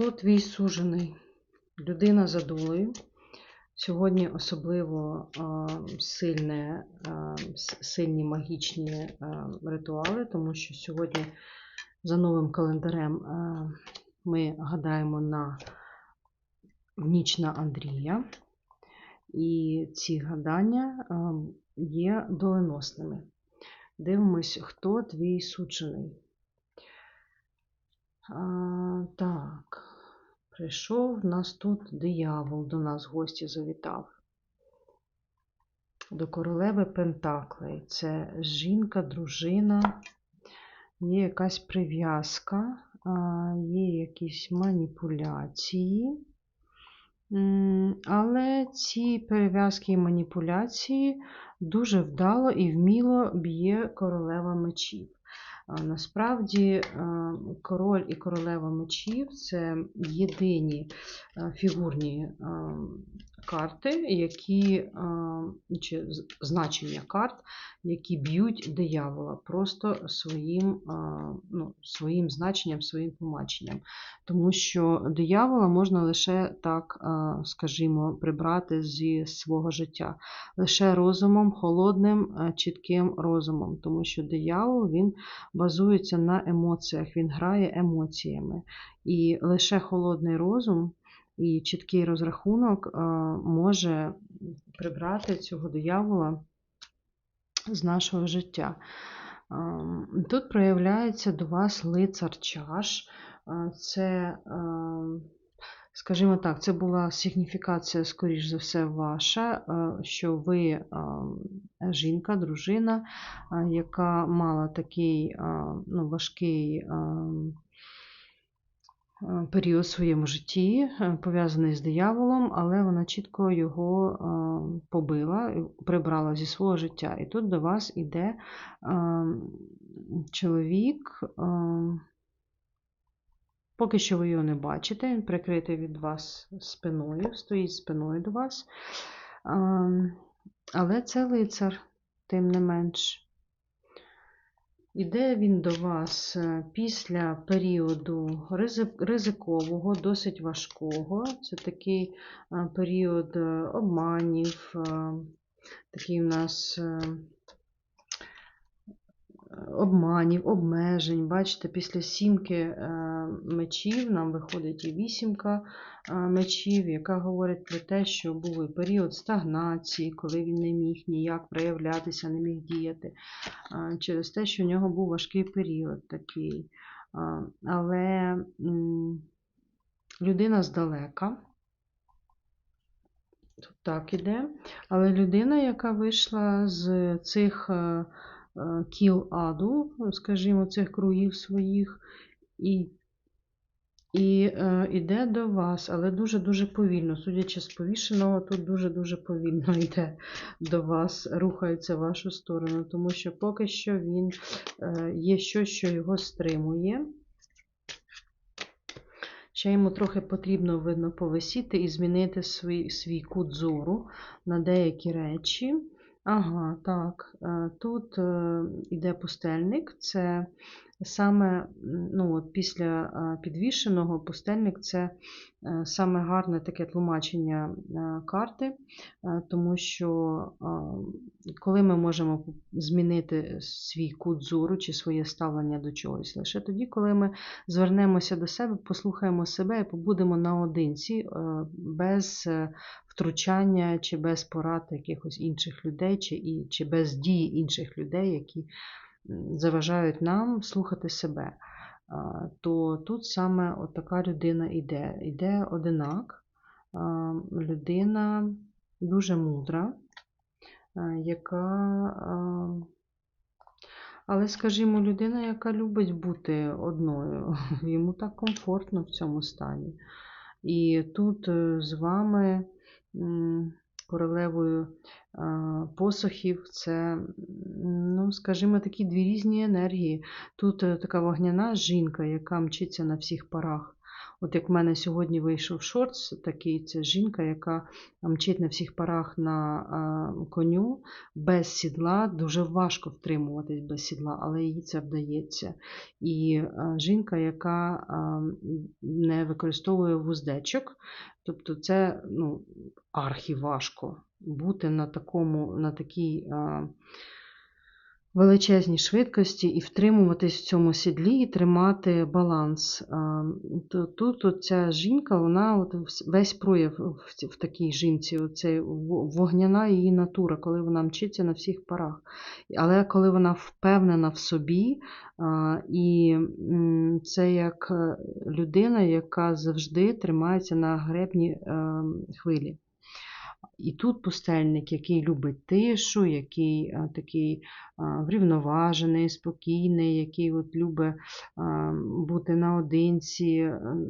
Хто твій сужений? Людина за долею. Сьогодні особливо сильне, сильні магічні ритуали, тому що сьогодні за новим календарем ми гадаємо на ніч на Андрія. І ці гадання є доленосними. Дивимось, хто твій суджений. А, так, прийшов нас тут диявол, до нас в гості завітав. До королеви Пентаклей. Це жінка, дружина, є якась прив'язка, є якісь маніпуляції. Але ці перев'язки і маніпуляції дуже вдало і вміло б'є королева мечів. Насправді е, король і королева мечів це єдині е, фігурні е, карти, які чи значення карт, які б'ють диявола просто своїм, ну, своїм значенням, своїм тлумаченням. Тому що диявола можна лише так, скажімо, прибрати зі свого життя, лише розумом, холодним, чітким розумом, тому що диявол він базується на емоціях, він грає емоціями. І лише холодний розум і чіткий розрахунок е, може прибрати цього диявола з нашого життя. Ем, Тут проявляється до вас лицар чаш. Е, Це, скажімо так, це була сигніфікація, скоріш за все, ваша, е, що ви ем, жінка, дружина, е, яка мала такий е, ну, важкий е, період в своєму житті, е, пов'язаний з дияволом, але вона чітко його е, побила, прибрала зі свого життя. І тут до вас іде е, чоловік. Поки що ви його не бачите, він прикритий від вас спиною, стоїть спиною до вас. Ем, Але це лицар, тим не менш. Іде він до вас е, після періоду ризикового, досить важкого. Це такий е, період е, обманів, такий у нас обманів, обмежень. Бачите, після сімки е, мечів нам виходить і вісімка е, мечів, яка говорить про те, що був період стагнації, коли він не міг ніяк проявлятися, не міг діяти, е, через те, що в нього був важкий період такий. Але людина здалека. Тут так іде. Але людина, яка вийшла з цих кіл аду, скажімо, цих кругів своїх, і, і е, іде до вас, але дуже-дуже повільно. Судячи з повішеного, тут дуже-дуже повільно йде до вас, рухається в вашу сторону, тому що поки що він е, є щось, що його стримує. Ще йому трохи потрібно, видно, повисіти і змінити свій, свій кут зору на деякі речі. Ага, так. е, Тут е, іде пустельник. Це саме ну, після підвішеного пустельник це е, саме гарне таке тлумачення е, карти, е, тому що коли ми можемо змінити свій кут зору чи своє ставлення до чогось, лише тоді, коли ми звернемося до себе, послухаємо себе і побудемо наодинці, без втручання чи без порад якихось інших людей, чи, чи без дії інших людей, які заважають нам слухати себе. То тут саме от така людина йде. Іде одинак, людина дуже мудра, яка. Але, скажімо, людина, яка любить бути одною, йому так комфортно в цьому стані. І тут е, з вами королевою а, посохів, це, ну, скажімо, такі дві різні енергії. Тут е, така вогняна жінка, яка мчиться на всіх парах. От як в мене сьогодні вийшов шортс, такий це жінка, яка мчить на всіх парах на коню без сідла. Дуже важко втримуватись без сідла, але їй це вдається. І жінка, яка не використовує вуздечок, тобто це ну, архіважко бути на такому, на такій. Величезній швидкості і втримуватись в цьому сідлі і тримати баланс. Тут ця жінка, вона от весь прояв в, такій жінці, оцей вогняна її натура, коли вона мчиться на всіх парах. Але коли вона впевнена в собі, і це як е, людина, яка завжди тримається на гребні е, хвилі. І тут пустельник, який любить тишу, який а, такий а, врівноважений, спокійний, який от любить а, бути наодинці. ем,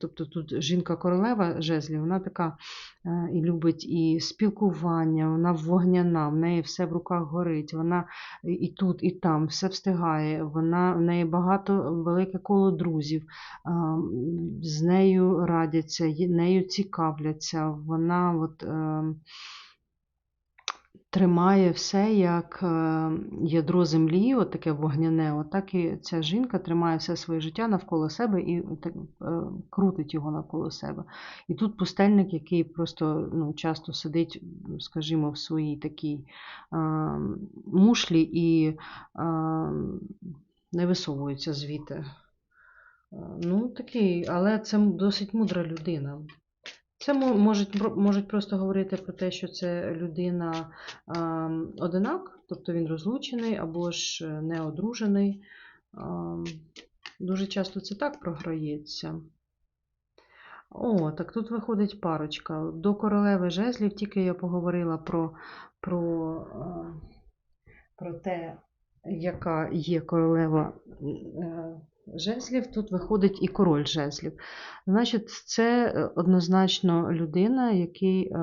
Тобто тут жінка-королева жезлів, вона така е, і любить і спілкування, вона вогняна, в неї все в руках горить, вона і тут, і там все встигає, вона, в неї багато велике коло друзів, з нею радяться, нею цікавляться, вона от, е, тримає все як е, ядро землі, от таке вогняне, от так і ця жінка тримає все своє життя навколо себе і так, е, крутить його навколо себе. І тут пустельник, який просто ну, часто сидить, скажімо, в своїй такій е, мушлі і е, не висовується звідти. Е, Ну, такий, але це досить мудра людина. Це можуть, можуть просто говорити про те, що це людина ем, одинак, тобто він розлучений або ж е, не одружений. Ем, Дуже часто це так програється. О, так тут виходить парочка. До королеви жезлів тільки я поговорила про, про, е, про те, яка є королева е, жезлів, тут виходить і король жезлів. Значить, це е, однозначно людина, який е,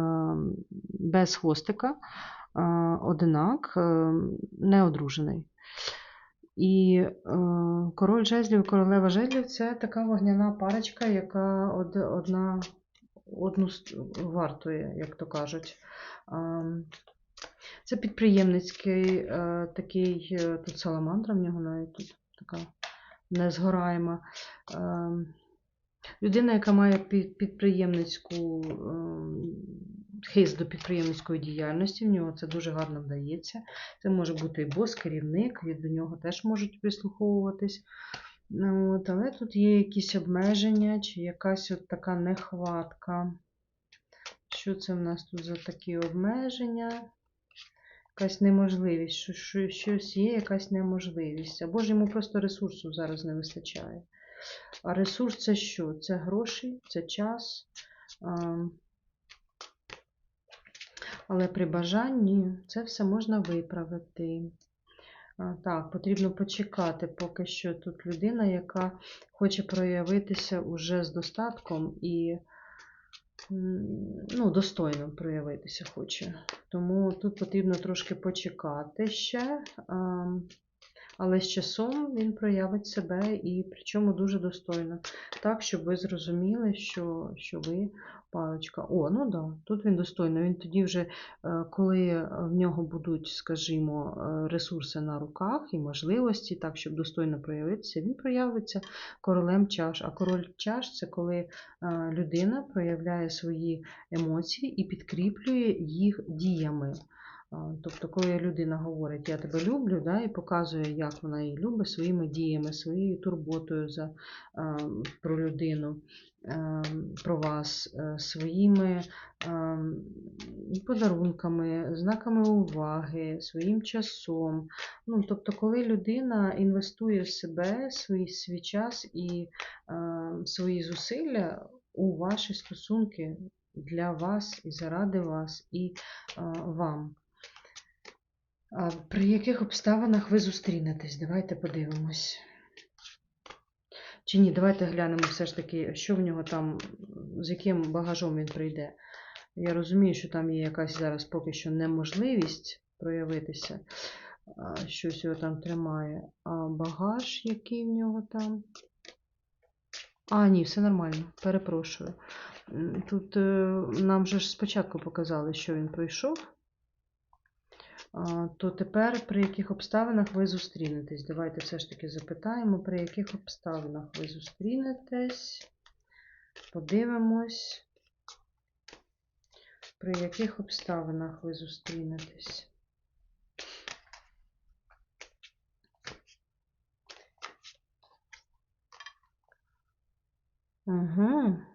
без хвостика, е, одинак, е, неодружений. І король жезлів, королева жезлів це така вогняна парочка, яка одна одну вартує, як то кажуть. Це підприємницький такий, тут саламандра в нього навіть тут така незгораєма. Ем, Людина, яка має під- підприємницьку ем, хист до підприємницької діяльності, в нього це дуже гарно вдається. Це може бути і бос, керівник, і до нього теж можуть прислуховуватись. Ну, От, але тут є якісь обмеження чи якась от така нехватка. Що це в нас тут за такі обмеження? Якась неможливість, що, що, щось є, якась неможливість. Або ж йому просто ресурсу зараз не вистачає. А ресурс це що? Це гроші, це час. Але при бажанні це все можна виправити. Так, потрібно почекати, поки що тут людина, яка хоче проявитися уже з достатком і ну, достойно проявитися хоче. Тому тут потрібно трошки почекати ще. Але з часом він проявить себе і причому дуже достойно. Так, щоб ви зрозуміли, що, що ви парочка. О, ну да, тут він достойно. Він тоді вже, е, коли в нього будуть, скажімо, е, ресурси на руках і можливості, так, щоб достойно проявитися, він проявиться королем чаш. А король чаш це коли е, людина проявляє свої емоції і підкріплює їх діями. Тобто, коли людина говорить Я тебе люблю, да, і показує, як вона її любить своїми діями, своєю турботою за, про людину, про вас, е, своїми подарунками, знаками уваги, своїм часом. Ну, тобто, коли людина інвестує в себе, свій, свій час і свої зусилля у ваші стосунки для вас і заради вас і вам. При яких обставинах ви зустрінетесь? Давайте подивимось. Чи ні, давайте глянемо все ж таки, що в нього там, з яким багажом він прийде. Я розумію, що там є якась зараз поки що неможливість проявитися, щось його там тримає. А багаж, який в нього там? А, ні, все нормально, перепрошую. Тут е, нам же ж спочатку показали, що він пройшов. То тепер при яких обставинах ви зустрінетесь? Давайте все ж таки запитаємо, при яких обставинах ви зустрінетесь. Подивимось, при яких обставинах ви зустрінетесь. Угу.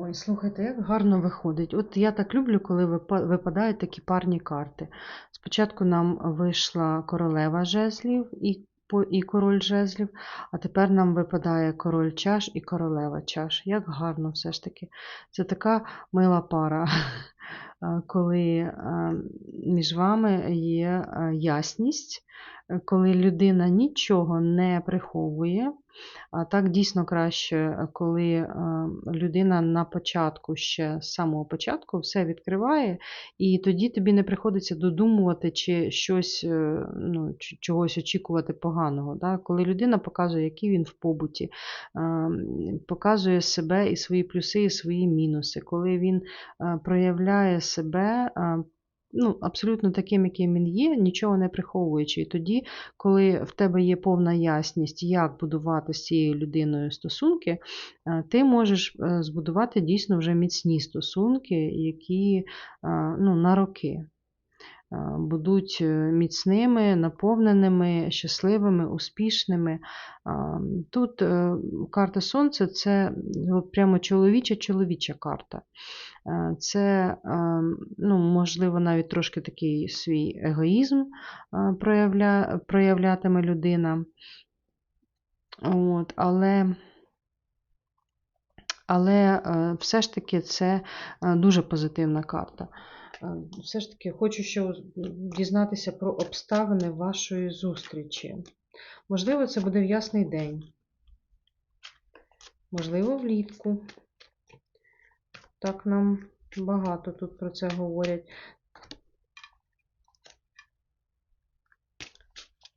Ой, слухайте, як гарно виходить. От я так люблю, коли випадають такі парні карти. Спочатку нам вийшла королева жезлів і, і король жезлів, а тепер нам випадає король чаш і королева чаш. Як гарно все ж таки. Це така мила пара, коли е, між вами є е, ясність, коли людина нічого не приховує. А так дійсно краще, коли е, людина на початку, ще з самого початку, все відкриває, і тоді тобі не приходиться додумувати чи щось, е, ну, чогось очікувати поганого. Да? Коли людина показує, який він в побуті, е, показує себе і свої плюси, і свої мінуси, коли він проявляє себе. Ну, абсолютно таким, яким він є, нічого не приховуючи. І тоді, коли в тебе є повна ясність, як будувати з цією людиною стосунки, е, ти можеш е, збудувати дійсно вже міцні стосунки, які е, ну, на роки будуть міцними, наповненими, щасливими, успішними. Тут карта Сонця це прямо чоловіча-чоловіча карта. Е, Це, е, ну, можливо, навіть трошки такий свій егоїзм е, проявля, проявлятиме людина. От, але але е, все ж таки це дуже позитивна карта. Все ж таки хочу ще дізнатися про обставини вашої зустрічі. Можливо, це буде в ясний день. Можливо, влітку. Так нам багато тут про це говорять.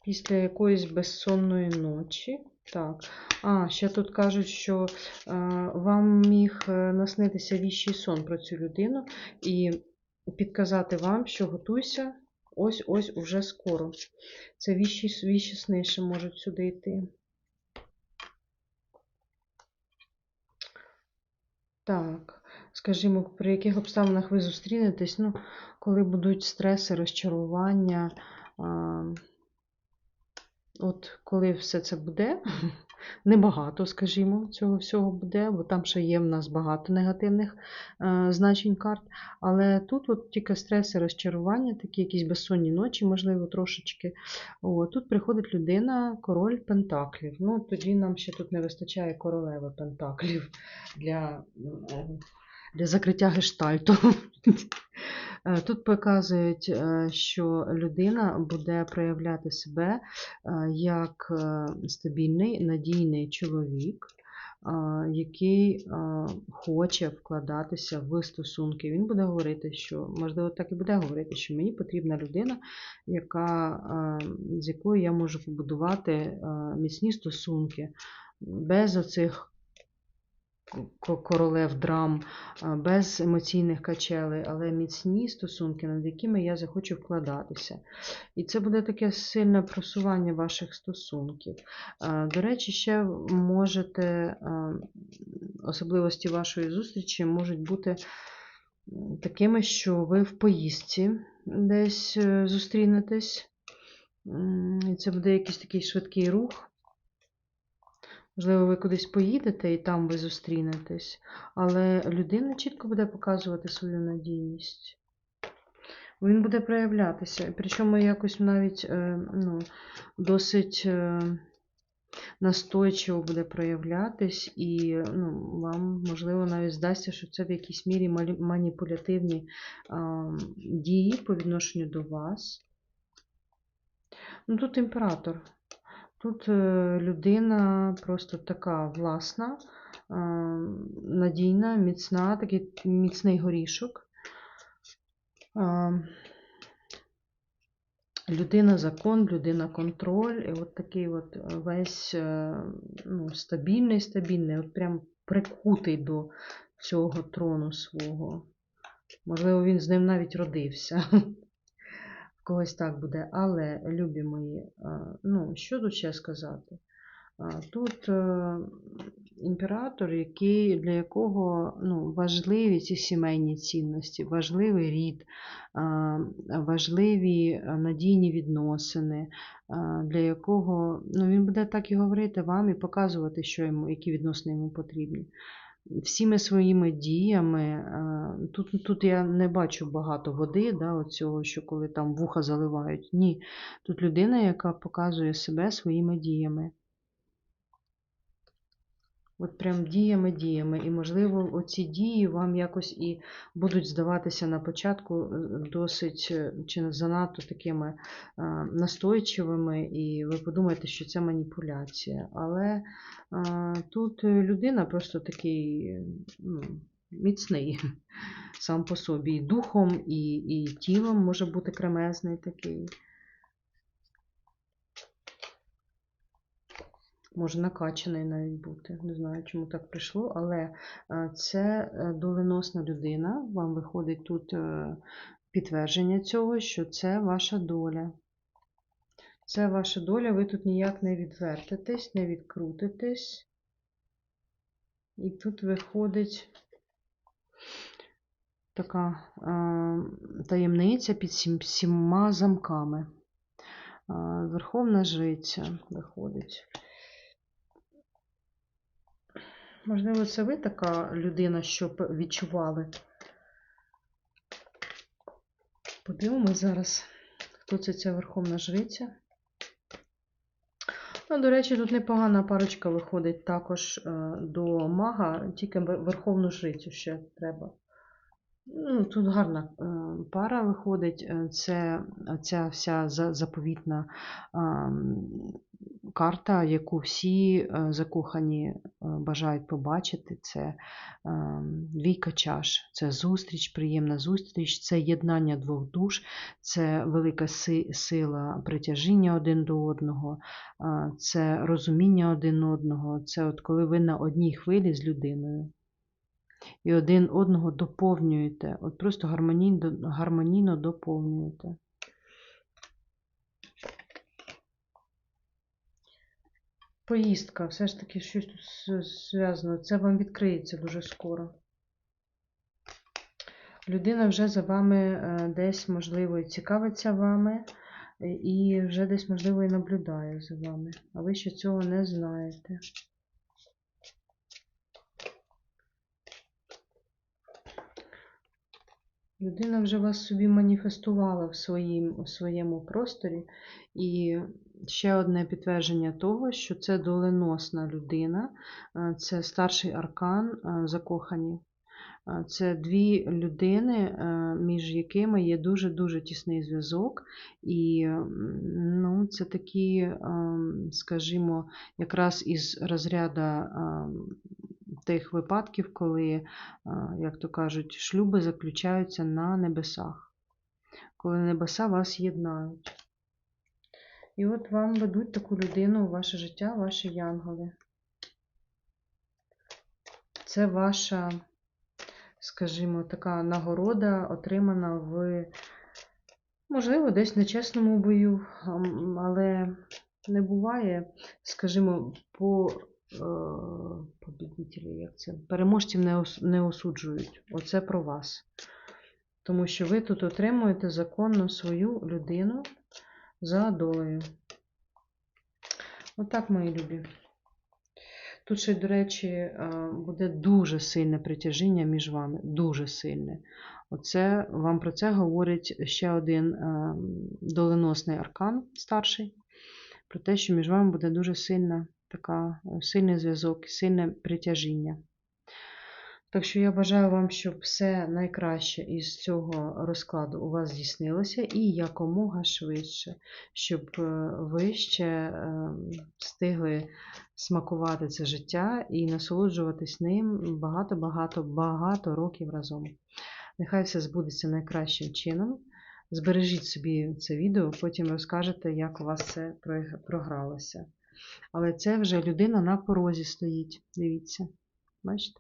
Після якоїсь безсонної ночі. Так. А, ще тут кажуть, що е, вам міг е, наснитися віщий сон про цю людину і підказати вам, що готуйся ось-ось уже скоро. Це віщі, віщі сни ще можуть сюди йти. Так, скажімо, при яких обставинах ви зустрінетесь, ну, коли будуть стреси, розчарування. От коли все це буде, небагато, скажімо, цього всього буде, бо там ще є в нас багато негативних е, значень карт. Але тут от тільки стреси, розчарування, такі якісь безсонні ночі, можливо, трошечки. О, тут приходить людина, король Пентаклів. Ну, тоді нам ще тут не вистачає королеви Пентаклів для, для закриття гештальту. Е, Тут показують, е, що людина буде проявляти себе е, як стабільний, надійний чоловік, який хоче вкладатися в стосунки. Він буде говорити, що, можливо, так і буде говорити, що мені потрібна людина, яка, з якою я можу побудувати міцні стосунки, без оцих королев драм, без емоційних качелей, але міцні стосунки, над якими я захочу вкладатися. І це буде таке сильне просування ваших стосунків. До речі, ще можете, особливості вашої зустрічі можуть бути такими, що ви в поїздці десь е, зустрінетесь. І це буде якийсь такий швидкий рух. Можливо, ви кудись поїдете і там ви зустрінетесь, але людина чітко буде показувати свою надійність. Він буде проявлятися. Причому якось навіть е, ну, досить е, настойчиво буде проявлятись, і ну, вам, можливо, навіть здасться, що це в якійсь мірі маніпулятивні дії по відношенню до вас. Ну, тут імператор. Тут е, людина просто така власна, е, надійна, міцна, такий міцний горішок. Е, Людина закон, людина контроль. І от такий от весь ну, стабільний, стабільний, от прям прикутий до цього трону свого. Можливо, він з ним навіть родився. Когось так буде. Але, любі мої, ну, що тут ще сказати? Тут е, імператор, який, для якого ну, важливі ці сімейні цінності, важливий рід, важливі надійні відносини, для якого ну, він буде так і говорити вам і показувати, що йому, які відносини йому потрібні. Всіми своїми діями, е, тут, тут я не бачу багато води, да, оцього, що коли там вуха заливають. Ні. Тут людина, яка показує себе своїми діями. От прям діями, діями. І, можливо, оці дії вам якось і будуть здаватися на початку е, досить е, чи занадто такими е, настойчивими, і ви подумаєте, що це маніпуляція. Але тут людина просто такий ну, міцний сам по собі. І духом, і, і тілом може бути кремезний такий. Може накачаний навіть бути. Не знаю, чому так прийшло, але е, це е, доленосна людина. Вам виходить тут е, підтвердження цього, що це ваша доля. Це ваша доля, ви тут ніяк не відвертитесь, не відкрутитесь. І тут виходить така таємниця під сім, сіма замками. Верховна жриця виходить. Можливо, це ви така людина, щоб відчували. Подивимось зараз, хто це ця верховна жриця. Ну, до речі, тут непогана парочка виходить також е, до мага, тільки верховну жрицю ще треба. Ну, Тут гарна е, пара виходить. Е, це ця вся заповітна карта, яку всі е, закохані бажають побачити. Це двійка чаш, це зустріч, приємна зустріч, це єднання двох душ, це велика сила притяжіння один до одного, це розуміння один одного. Це от коли ви на одній хвилі з людиною і один одного доповнюєте. От просто гармонійно, гармонійно доповнюєте. Поїздка, все ж таки щось тут зв'язано. Це вам відкриється дуже скоро. Людина вже за вами е, десь, можливо, і цікавиться вами, і вже десь, можливо, і наблюдає за вами. А ви ще цього не знаєте. Людина вже вас собі маніфестувала в, своїм, у своєму просторі. І ще одне підтвердження того, що це доленосна людина, е, це старший аркан е, закохані. Е, це дві людини, між якими є дуже-дуже тісний зв'язок. І ну, це такі, скажімо, якраз із розряду тих випадків, коли, як то кажуть, шлюби заключаються на небесах, коли небеса вас єднають. І от вам ведуть таку людину у ваше життя, ваші янголи. Це ваша, скажімо, така нагорода, отримана в, можливо, десь на чесному бою, але не буває, скажімо, по Е, побідителі, як це? Переможців не осуджують. Оце про вас. Тому що ви тут отримуєте законно свою людину долею. Отак, мої любі. Тут ще, до речі, е, буде дуже сильне притяжіння між вами. Дуже сильне. Оце вам про це говорить ще один е, доленосний аркан старший. Про те, що між вами буде дуже сильна така сильний зв'язок, сильне притяжіння. Так що я бажаю вам, щоб все найкраще із цього розкладу у вас здійснилося і якомога швидше, щоб е, ви ще е, встигли смакувати це життя і насолоджуватись ним багато-багато-багато років разом. Нехай все збудеться найкращим чином. Збережіть собі це відео, потім розкажете, як у вас це програлося. Але це вже людина на порозі стоїть. Дивіться. Бачите?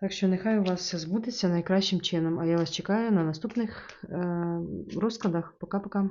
Так що нехай у вас все збудеться найкращим чином. А я вас чекаю на наступних е, розкладах. Пока-пока.